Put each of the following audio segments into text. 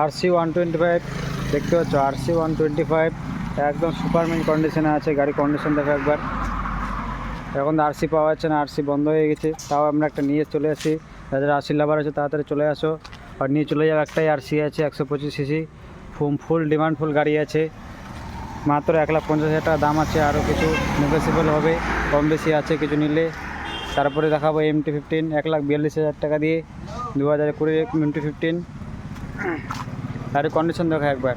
R C one twenty five দেখতে পাচ্ছ? R C one twenty five একদম super mint কন্ডিশনে আছে গাড়ি কন্ডিশন দেখো একবার। এখন আরসি পাওয়া যাচ্ছে না আরসি বন্ধ হয়ে গেছে। তাও আমরা একটা নিয়ে চলে আসি। যাদের আরসি লাভার আছে, তাড়াতাড়ি চলে আসো। আর নিয়ে চলে যাও একটাই আরসি আছে, একশো পঁচিশ সিসি ফুল ফুল ডিমান্ড ফুল গাড়ি আছে। মাত্র এক লাখ পঞ্চাশ হাজার টাকা দাম আছে আরও কিছু নেগোসিয়েবল হবে। কম বেশি আছে কিছু নিলে। তারপরে দেখাবো এম টি ফিফটিন এক লাখ বিয়াল্লিশ হাজার টাকা দিয়ে। দু হাজার কুড়ি এম টি ফিফটিন গাড়ির কন্ডিশন দেখো একবার।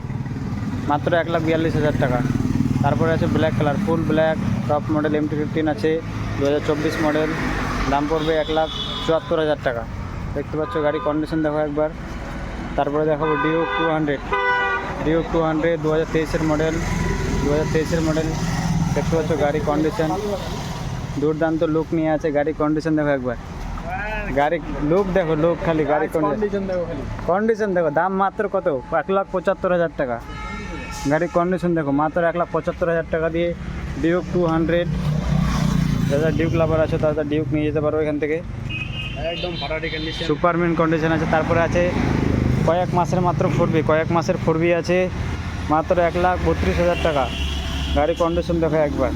মাত্র এক লাখ বিয়াল্লিশ হাজার টাকা। তারপরে আছে black colour full black top model M T fifteen আছে দু হাজার চব্বিশ মডেল দাম পড়বে এক লাখ চুয়াত্তর হাজার টাকা। দেখতে পাচ্ছ গাড়ি কন্ডিশন দেখো একবার। তারপরে দেখাবো Dio two hundred Dio two hundred দু হাজার তেইশের মডেল দু হাজার তেইশের মডেল দেখতে পাচ্ছ গাড়ি কন্ডিশন দুর্দান্ত লুক নিয়ে আছে গাড়ি কন্ডিশন দেখো একবার। গাড়ি লুক দেখো লুক খালি গাড়ি কন্ডিশন দেখো খালি। কন্ডিশন দেখো দাম মাত্র কত? এক লাখ পঁচাত্তর হাজার টাকা। গাড়ির কন্ডিশন দেখো মাত্র এক লাখ পঁচাত্তর হাজার টাকা দিয়ে ডিউক টু হান্ড্রেড যারা ডিউক লাভার আছে তারা ডিউক নিয়ে যেতে পারো এখান থেকে। একদম ফাটাটি কন্ডিশন সুপারমিন কন্ডিশন আছে তারপরে আছে কয়েক মাসের মাত্র ফোরবি কয়েক মাসের ফোরবি আছে মাত্র এক লাখ বত্রিশ হাজার টাকা। গাড়ি কন্ডিশন দেখো একবার।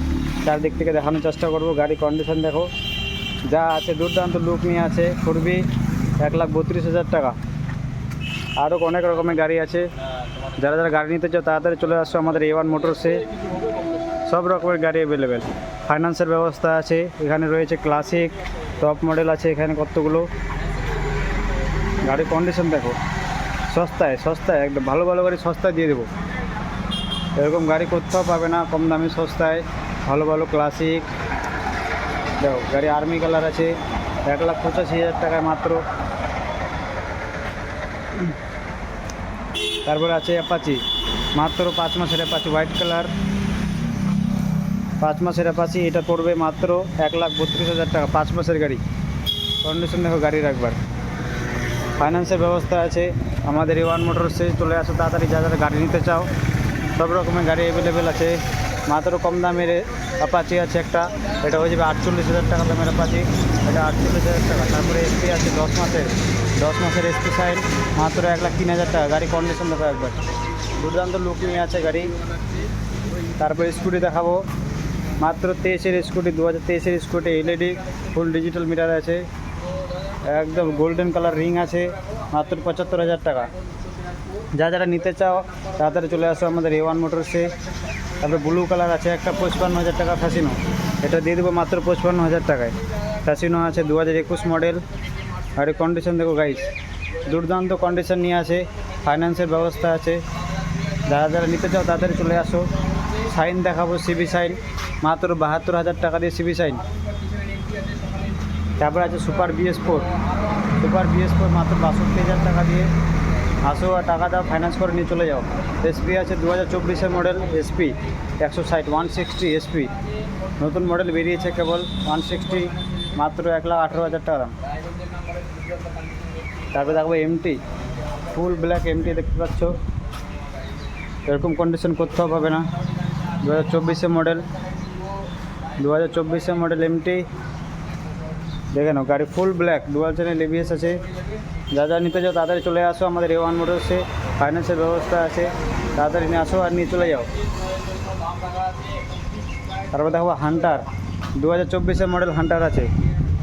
চারদিক থেকে দেখানোর চেষ্টা করব গাড়ি কন্ডিশন দেখো। যা আছে, দুর্দান্ত লুক নিয়ে আছে ফোরবি এক লাখ বত্রিশ হাজার টাকা। আরও অনেক রকমের গাড়ি আছে। যারা যারা গাড়ি নিতে চাও, তাড়াতাড়ি চলে আসছো আমাদের এ ওয়ান মোটরসে সব রকমের গাড়ি অ্যাভেলেবেল ফাইন্যান্সের ব্যবস্থা আছে, এখানে রয়েছে ক্লাসিক টপ মডেল আছে এখানে কতগুলো। গাড়ির কন্ডিশন দেখো, সস্তায় সস্তায়, একদম ভালো ভালো গাড়ি সস্তায় দিয়ে দেবো। এরকম গাড়ি কোথাও পাবে না, কম দামে সস্তায়, ভালো ভালো ক্লাসিক দেখো, গাড়ি আর্মি কালার আছে, এক লাখ পঁচাশি হাজার টাকায় মাত্র। তারপরে আছে অ্যাপাচি মাত্র পাঁচ মাসের অ্যাপাচি হোয়াইট কালার পাঁচ মাসের অ্যাপাচি এটা পড়বে মাত্র এক লাখ বত্রিশ হাজার টাকা, পাঁচ মাসের গাড়ি। কন্ডিশন দেখো, গাড়ি রাখবার। ফাইন্যান্সের ব্যবস্থা আছে, আমাদের ওয়ান মোটরসে চলে আসো, তাড়াতাড়ি যা যারা গাড়ি নিতে চাও, সব রকমের গাড়ি অ্যাভেলেবেল আছে। মাত্র কম দামের অ্যাপাচি আছে একটা। এটা হয়ে যাবে আটচল্লিশ হাজার টাকা দামের অ্যাপাচি এটা আটচল্লিশ হাজার টাকা। তারপরে এসপি আছে দশ মাসের। দশ মাসের এসপি সাইড মাত্র এক লাখ তিন হাজার টাকা। গাড়ি কন্ডিশন দেখো একবার। দুর্দান্ত লুকিং আছে গাড়ি। তারপরে স্কুটি দেখাবো। মাত্র তেইশের স্কুটি দু হাজার তেইশের Scooty LED full digital meter আছে। একদম গোল্ডেন কালার রিং আছে। মাত্র পঁচাত্তর হাজার টাকা। যা যারা নিতে চাও, তাড়াতাড়ি চলে আসো আমাদের এ ওয়ান মোটরসে তারপরে ব্লু কালার আছে, একটা পঁচপান্ন হাজার টাকা ফ্যাসিনো এটা দিয়ে দেবো মাত্র পঁচপান্ন হাজার টাকায়। ফ্যাসিনো আছে দু হাজার একুশ মডেল আর কন্ডিশন দেখো গাইস দুর্দান্ত কন্ডিশন নিয়ে আছে। ফাইন্যান্সের ব্যবস্থা আছে। যারা যারা নিতে চাও, তাড়াতাড়ি চলে আসো। সাইন দেখাবো সিবি সাইন মাত্র বাহাত্তর হাজার টাকা দিয়ে সিবি সাইন তারপরে আছে super BS four super BS four মাত্র বাষট্টি হাজার টাকা দিয়ে। আসো আর টাকা দাও ফাইন্যান্স করে নিয়ে চলে যাও। এসপি আছে দু হাজার চব্বিশের মডেল এসপি একশো ষাট ওয়ান সিক্সটি এসপি নতুন মডেল বেরিয়েছে কেবল ওয়ান সিক্সটি মাত্র এক লাখ আঠেরো হাজার টাকা। তারপরে দেখব এমটি ফুল ব্ল্যাক এমটি দেখতে পাচ্ছ। এরকম কন্ডিশন কোথাও পাবে না। দু হাজার চব্বিশের মডেল দু হাজার চব্বিশের মডেল এমটি দেখে নাও, গাড়ি full black dual channel ABS আছে। যা যা নিতে যাও তাড়াতাড়ি চলে আসো, আমাদের এ ওয়ান মোটরসে ফাইন্যান্সের ব্যবস্থা আছে, তাড়াতাড়ি নিয়ে আসো আর নিয়ে চলে যাও। তারপর দেখো হান্টার দু হাজার চব্বিশের মডেল হান্টার আছে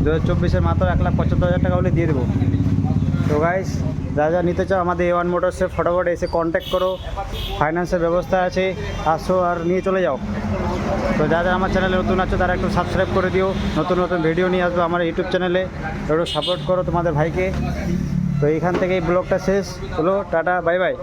দু হাজার চব্বিশের মাত্র এক লাখ পঁচাত্তর হাজার টাকা হলে দিয়ে দেবো। তো গাইস যা যা নিতে চাও, আমাদের এ ওয়ান মোটরসে ফটাফট এসে কন্ট্যাক্ট করো ফাইন্যান্সের ব্যবস্থা আছে, আসো আর নিয়ে চলে যাও। তো যা যা আমার চ্যানেলে নতুন আছো, তারা একটু সাবস্ক্রাইব করে দিও, নতুন নতুন ভিডিও নিয়ে আসব আমার ইউটিউব চ্যানেলে একটু সাপোর্ট করো তোমাদের ভাইকে। তো এইখান থেকে এই ব্লগটা শেষ। হলো টাটা বাই বাই।